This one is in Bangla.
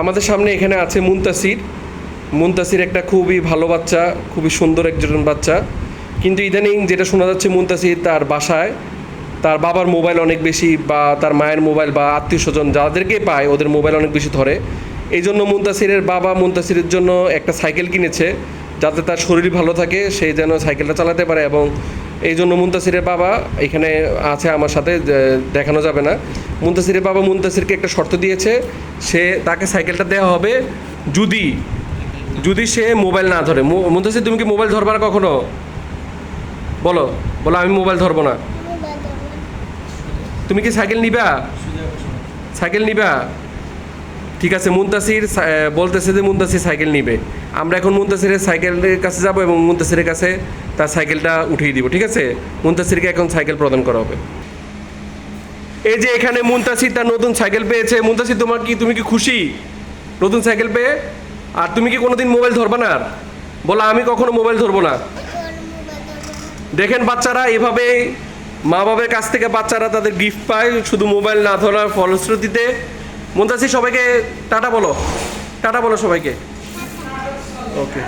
আমাদের সামনে এখানে আছে মুনতাসির। মুনতাসির একটা খুবই ভালো বাচ্চা, খুবই সুন্দর একজন বাচ্চা। কিন্তু ইদানিং যেটা শোনা যাচ্ছে মুনতাসির তার বাসায়, তার বাবার মোবাইল অনেক বেশি বা তার মায়ের মোবাইল বা আত্মীয় স্বজন যাদেরকে পায়, ওদের মোবাইল অনেক বেশি ধরে। এই জন্য মুনতাসিরের বাবা মুনতাসিরের জন্য একটা সাইকেল কিনেছে, যাতে তার শরীর ভালো থাকে, সে যেন সাইকেলটা চালাতে পারে এবং এই জন্য মুনতাসিরের বাবা এখানে আছে আমার সাথে দেখানো যাবে না। মুনতাসিরের বাবা মুনতাসিরকে একটা শর্ত দিয়েছে সে তাকে সাইকেলটা দেওয়া হবে যদি যদি সে মোবাইল না ধরে। মুনতাসির তুমি কি মোবাইল ধরবা না কখনো? বলো বলো আমি মোবাইল ধরবো না। তুমি কি সাইকেল নিবা? সাইকেল নিবা? ঠিক আছে, মুন্তাসির বলতেছে যে মুনতাসির সাইকেল নিবে। আমরা এখন মুনতাসিরের সাইকেলের কাছে যাব এবং মুন্তাসিরের কাছে তার সাইকেলটা উঠিয়ে দিব, ঠিক আছে? মুনতাসিরকে এখন সাইকেল প্রদান করা হবে। এই যে এখানে মুনতাসির তার নতুন সাইকেল পেয়েছে। মুন্তাসির, তোমার কি, তুমি কি খুশি? নতুন সাইকেল পেয়ে? আর তুমি কি কোনোদিন মোবাইল ধরবা না? আর? বলো, আমি কখনো মোবাইল ধরবো না। দেখেন বাচ্চারা এভাবে মা বাবার কাছ থেকে বাচ্চারা তাদের গিফট পায়। শুধু মোবাইল না ধরার ফলশ্রুতিতে মুন্তাসির সবাইকে টাটা বলো। টাটা বলো সবাইকে। ওকে